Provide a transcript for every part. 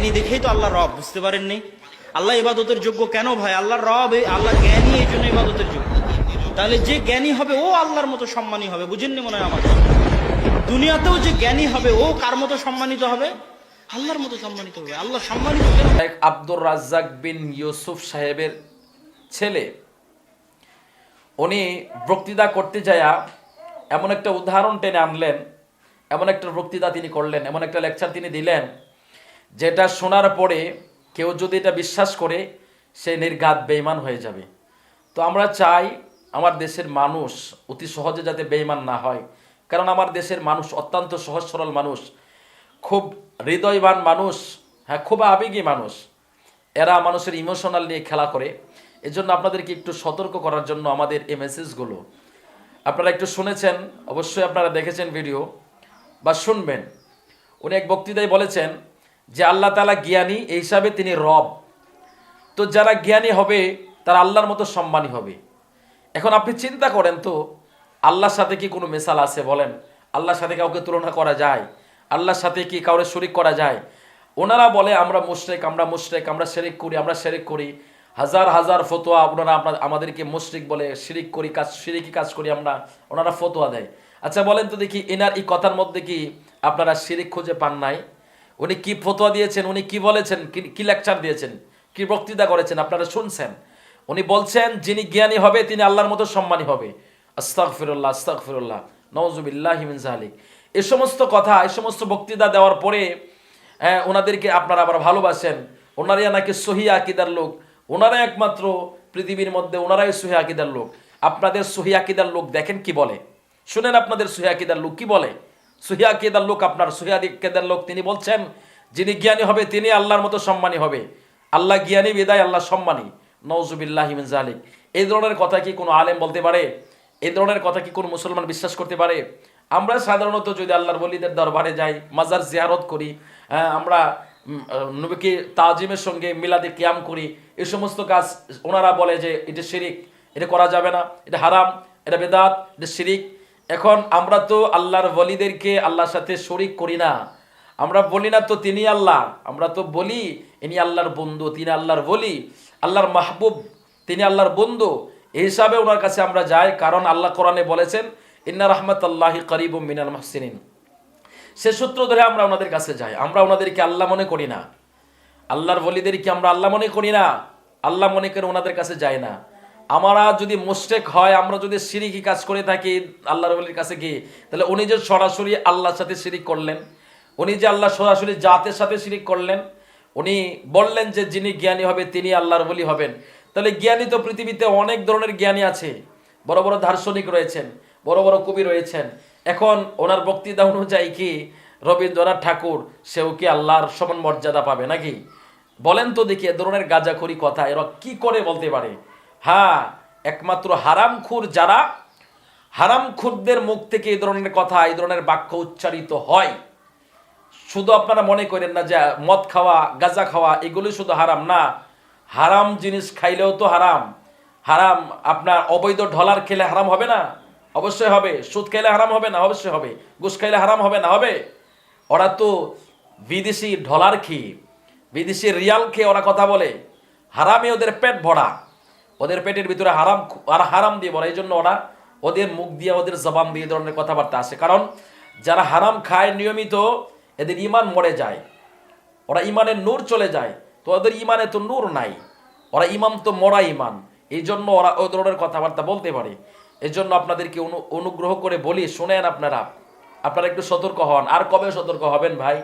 জ্ঞানী দেখেই তো আল্লাহ রব, বুঝতে পারেননি? আল্লাহ ইবাদতের যোগ্য কেন ভাই? আল্লাহ রব আল্লাহ জ্ঞানী এই জন্য ইবাদতের যোগ্য। তাহলে যে জ্ঞানী হবে, ও আল্লাহর মতো সম্মানী হবে বুঝেননি মনে হয় আমার দুনিয়াতেও যে জ্ঞানী হবে, ও কার মতো সম্মানিত হবে? আল্লাহর মতো সম্মানিত হবে। আল্লাহ সম্মানিত আব্দুর রাজ্জাক বিন ইউসুফ সাহেবের ছেলে, উনি বক্তৃতা করতে যায়া এমন একটা উদাহরণ টেনে আনলেন, এমন একটা বক্তৃতা তিনি করলেন, এমন একটা লেকচার তিনি দিলেন যেটা শোনার পরে কেউ যদি এটা বিশ্বাস করে, সে নির্ঘাত বেইমান হয়ে যাবে। তো আমরা চাই আমার দেশের মানুষ অতি সহজে যাতে বেইমান না হয়। কারণ আমার দেশের মানুষ অত্যন্ত সহজ, সরল মানুষ, খুব হৃদয়বান মানুষ হ্যাঁ খুব আবেগী মানুষ। এরা মানুষের ইমোশনাল নিয়ে খেলা করে। এজন্য আপনাদেরকে একটু সতর্ক করার জন্য আমাদের এই মেসেজগুলো আপনারা একটু শুনেছেন, অবশ্যই আপনারা দেখেছেন ভিডিও বা শুনবেন। উনি এক বক্তৃতায় বলেছেন যে আল্লাহ তালা জ্ঞানী এই হিসাবে তিনি রব। তো যারা জ্ঞানী হবে, তারা আল্লাহর মতো সম্মানী হবে। এখন আপনি চিন্তা করেন তো, আল্লাহর সাথে কি কোনো মেশাল আছে বলেন? আল্লাহর সাথে কাউকে তুলনা করা যায়? আল্লাহর সাথে কি কাউরে শরিক করা যায়? ওনারা বলে, আমরা মুশরেক আমরা মুশরেক, আমরা শেরিক করি, আমরা শেরিক করি। হাজার হাজার ফতোয়া ওনারা আপনার আমাদেরকে মুশরিক বলে, শিরিক করি, কাজ শিরিকি কাজ করি আমরা, ওনারা ফতোয়া দেয়। আচ্ছা বলেন তো দেখি, এনার এই কথার মধ্যে কি আপনারা শিরিক খুঁজে পান নাই? উনি কি ফতোয়া দিয়েছেন, উনি কি বলেছেন, কি- লেকচার দিয়েছেন, কি বক্তৃতা করেছেন, আপনারা শুনছেন? উনি বলছেন, যিনি জ্ঞানী হবে, তিনি আল্লাহর মতো সম্মানী হবে। আস্তাক ফিরুল্লাহ আস্তাক ফিরুল্লাহ নওজুবিল্লাহ হিমিন জাহালিক এই সমস্ত কথা এই সমস্ত বক্তৃতা দেওয়ার পরে হ্যাঁ ওনাদেরকে আপনারা আবার ভালোবাসেন। ওনারা নাকি সহি আকিদার লোক। ওনারা একমাত্র পৃথিবীর মধ্যে, ওনারাই সহি আকিদার লোক। আপনাদের সহি আকিদার লোক দেখেন কি বলে? শুনেন আপনাদের সহি আকিদার লোক কি বলে? সহি কেদার লোক আপনার সহি কেদার লোক তিনি বলছেন যিনি জ্ঞানী হবে তিনি আল্লাহর মতো সম্মানী হবে। আল্লাহ জ্ঞানী বিদায় আল্লাহ সম্মানী। নওজুবিল্লাহ হিমিন জালিক এই ধরনের কথা কি কোনো আলেম বলতে পারে? এই ধরনের কথা কি কোনো মুসলমান বিশ্বাস করতে পারে? আমরা সাধারণত যদি আল্লাহর বলিদের দরবারে যাই মাজার জিয়ারত করি হ্যাঁ, আমরা নবীকে তাজিমের সঙ্গে মিলাদে ক্যাম করি এই সমস্ত কাজ ওনারা বলে যে এটা শিরিক এটা করা যাবে না এটা হারাম এটা বেদাত এটা শিরিক। এখন আমরা তো আল্লাহর বলিদেরকে আল্লাহর সাথে শরিক করি না। আমরা বলি না তো তিনি আল্লাহ, আমরা তো বলি ইনি আল্লাহর বন্ধু, তিনি আল্লাহর বলি আল্লাহর মাহবুব, তিনি আল্লাহর বন্ধু। এই হিসাবে ওনার কাছে আমরা যাই, কারণ আল্লাহ কোরআনে বলেছেন, ইন্না রহমত আল্লাহি করিব মিনাল মাহসিনিন। সে সূত্র ধরে আমরা ওনাদের কাছে যাই। আমরা ওনাদেরকে আল্লাহ মনে করি না। আল্লাহর বলিদেরকে আমরা আল্লাহ মনে করি না। আল্লাহ মনে করে ওনাদের কাছে যাই না। আমরা যদি মোস্টেক হয়, আমরা যদি সিরিকি কাজ করে থাকি আল্লাহর বলির কাছে গিয়ে, তাহলে উনি যে সরাসরি আল্লাহর সাথে শিরিক করলেন, উনি যে আল্লাহ সরাসরি জাতের সাথে শিরিক করলেন, উনি বললেন যে যিনি জ্ঞানী হবে, তিনি আল্লাহর বলি হবেন। তাহলে জ্ঞানী তো পৃথিবীতে অনেক ধরনের জ্ঞানী আছে। বড় বড় দার্শনিক রয়েছেন, বড় বড় কবি রয়েছেন। এখন ওনার বক্তৃতা অনুযায়ী কি রবীন্দ্রনাথ ঠাকুর, সেও কি আল্লাহর সমান মর্যাদা পাবে নাকি? বলেন তো দেখি, এ ধরনের গাজাখুরি কথা, এরা কি করে বলতে পারে? হ্যাঁ একমাত্র হারামখুর যারা, হারামখুরদের মুখ থেকে এই ধরনের কথা এই ধরনের বাক্য উচ্চারিত হয়। শুধু আপনারা মনে করেন না যে মদ খাওয়া, গাঁজা খাওয়া এগুলি শুধু হারাম না। হারাম জিনিস খাইলেও তো হারাম। হারাম আপনার অবৈধ ঢলার খেলে হারাম হবে না? অবশ্যই হবে। সুদ খাইলে হারাম হবে না? অবশ্যই হবে। ঘুষ খাইলে হারাম হবে না? হবে। ওরা তো বিদেশি ঢলার খেয়ে, বিদেশি রিয়াল খেয়ে ওরা কথা বলে। হারামে ওদের পেট ভরা। ওদের পেটের ভিতরে হারাম আর হারাম দিয়ে বলে এই জন্য ওরা ওদের মুখ দিয়ে, ওদের জবান দিয়ে ধরনের কথাবার্তা আসে। কারণ যারা হারাম খায় নিয়মিত, এদের ইমান মরে যায়। ওরা ইমানের নূর চলে যায়। তো ওদের ইমানে তো নূর নাই। ওরা ইমাম তো মরা ইমান এই জন্য ওরা ওই ধরনের কথাবার্তা বলতে পারে। এই জন্য আপনাদেরকে অনু- অনুগ্রহ করে বলি, শোনেন আপনারা। আপনারা একটু সতর্ক হন। আর কবে সতর্ক হবেন ভাই?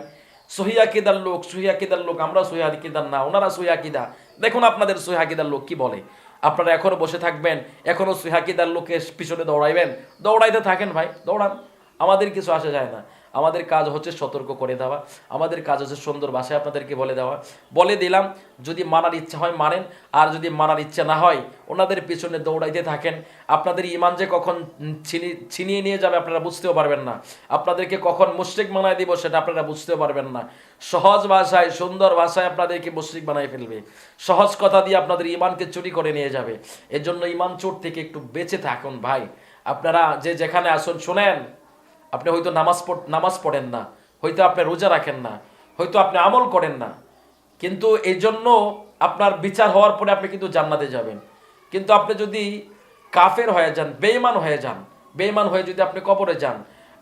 সহিয়াকিদার লোক সহিয়াকিদার লোক, আমরা সহিয়াকিদার না, ওনারা সহিয়াকিদা দেখুন আপনাদের সহিয়াকিদার লোক কি বলে। আপনারা এখনও বসে থাকবেন এখনও সুহাকিদার লোকের পিছনে দৌড়াইবেন। দৌড়াইতে থাকেন ভাই দৌড়ান। আমাদের কিছু আসে যায় না। আমাদের কাজ হচ্ছে সতর্ক করে দেওয়া। আমাদের কাজ হচ্ছে সুন্দর ভাষায় আপনাদেরকে বলে দেওয়া। বলে দিলাম, যদি মানার ইচ্ছা হয় মানেন, আর যদি মানার ইচ্ছা না হয়, ওনাদের পিছনে দৌড়াইতে থাকেন। আপনাদের ইমান যে কখন ছিনি, ছিনিয়ে নিয়ে যাবে আপনারা বুঝতেও পারবেন না। আপনাদেরকে কখন মুশ্রিক বানায় দিব সেটা আপনারা বুঝতেও পারবেন না। সহজ ভাষায়, সুন্দর ভাষায় আপনাদেরকে মুশ্রিক বানায় ফেলবে। সহজ কথা দিয়ে আপনাদের ইমানকে চুরি করে নিয়ে যাবে। এজন্য ইমান চোট থেকে একটু বেঁচে থাকুন ভাই। আপনারা যে যেখানে আসুন শোনেন। আপনি হয়তো নামাজ নামাজ পড়েন না, হয়তো আপনি রোজা রাখেন না, হয়তো আপনি আমল করেন না। কিন্তু এই জন্য আপনার বিচার হওয়ার পরে আপনি কিন্তু জান্নাতে যাবেন। কিন্তু আপনি যদি কাফের হয়ে যান বেইমান হয়ে যান বেইমান হয়ে যদি আপনি কবরে যান,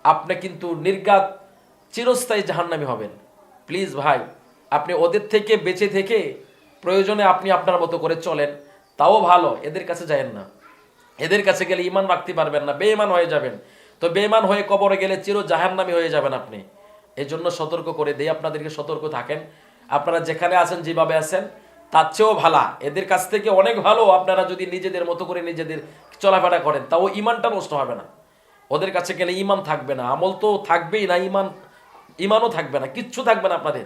আপনি কিন্তু নির্গাত চিরস্থায়ী জাহান্নামী হবেন। প্লিজ ভাই, আপনি ওদের থেকে বেঁচে থেকে প্রয়োজনে আপনি আপনার মতো করে চলেন। তাও ভালো, এদের কাছে যায়েন না। এদের কাছে গেলে ইমান রাখতে পারবেন না বেইমান হয়ে যাবেন। তো বেঈমান হয়ে কবরে গেলে চির জাহান্নামী হয়ে যাবেন আপনি। এই জন্য সতর্ক করে দেই, আপনাদেরকে সতর্ক থাকেন। আপনারা যেখানে আছেন, যেভাবে আছেন, তার চেয়েও ভালা। এদের কাছ থেকে অনেক ভালো আপনারা যদি নিজেদের মতো করে নিজেদের চলাফেরা করেন, তাও ইমানটা নষ্ট হবে না। ওদের কাছে গেলে ইমান থাকবে না। আমল তো থাকবেই না ইমান ইমানও থাকবে না, কিচ্ছু থাকবে না আপনাদের।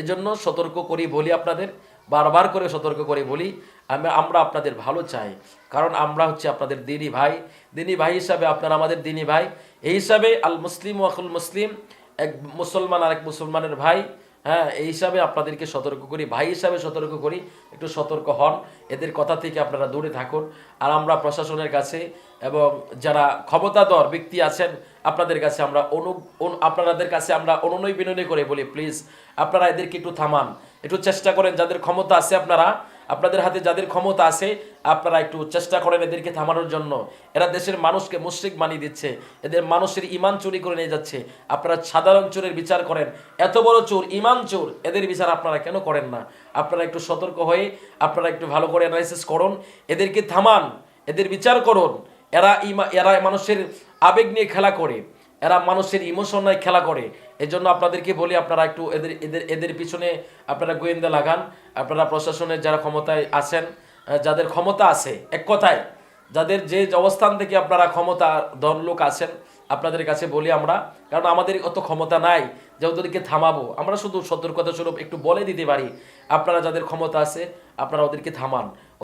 এজন্য সতর্ক করি বলি আপনাদের বারবার করে সতর্ক করে বলি আমি আমরা আপনাদের ভালো চাই। কারণ আমরা হচ্ছে আপনাদের দিনী ভাই। দিনী ভাই হিসাবে আপনারা আমাদের দিনী ভাই। এই হিসাবে আল মুসলিম ওয়াকুল মুসলিম, এক মুসলমান আর এক মুসলমানের ভাই হ্যাঁ এই হিসাবে আপনাদেরকে সতর্ক করি, ভাই হিসাবে সতর্ক করি, একটু সতর্ক হন। এদের কথা থেকে আপনারা দূরে থাকুন। আর আমরা প্রশাসনের কাছে এবং যারা ক্ষমতাধর ব্যক্তি আছেন, আপনাদের কাছে আমরা অনু আপনাদের কাছে আমরা অনুনয় বিনয় করে বলি প্লিজ আপনারা এদেরকে একটু থামান। একটু চেষ্টা করেন, যাদের ক্ষমতা আছে আপনারা আপনাদের হাতে যাদের ক্ষমতা আছে, আপনারা একটু চেষ্টা করেন এদেরকে থামানোর জন্য। এরা দেশের মানুষকে মুশ্রিক বানিয়ে দিচ্ছে, এদের মানুষের ইমান চুরি করে নিয়ে যাচ্ছে। আপনারা সাধারণ চোরের বিচার করেন। এত বড় চোর ইমান চোর, এদের বিচার আপনারা কেন করেন না? আপনারা একটু সতর্ক হয়ে, আপনারা একটু ভালো করে অ্যানালাইসিস করুন, এদেরকে থামান, এদের বিচার করুন। এরা ইমা এরা মানুষের আবেগ নিয়ে খেলা করে। এরা মানুষের ইমোশনায় খেলা করে। এই জন্য আপনাদেরকে বলি, আপনারা একটু এদের এদের এদের পিছনে আপনারা গোয়েন্দা লাগান। আপনারা প্রশাসনের যারা ক্ষমতায় আছেন যাদের ক্ষমতা আছে, এক কথায়, যাদের যে অবস্থান থেকে আপনারা ক্ষমতা দল লোক আছেন, আপনাদের কাছে বলি আমরা, কারণ আমাদের অত ক্ষমতা নাই, যে ওদেরকে থামাবো। আমরা শুধু সতর্কতা স্বরূপ একটু বলে দিতে পারি, আপনারা যাদের ক্ষমতা আছে, আপনারা ওদেরকে থামান।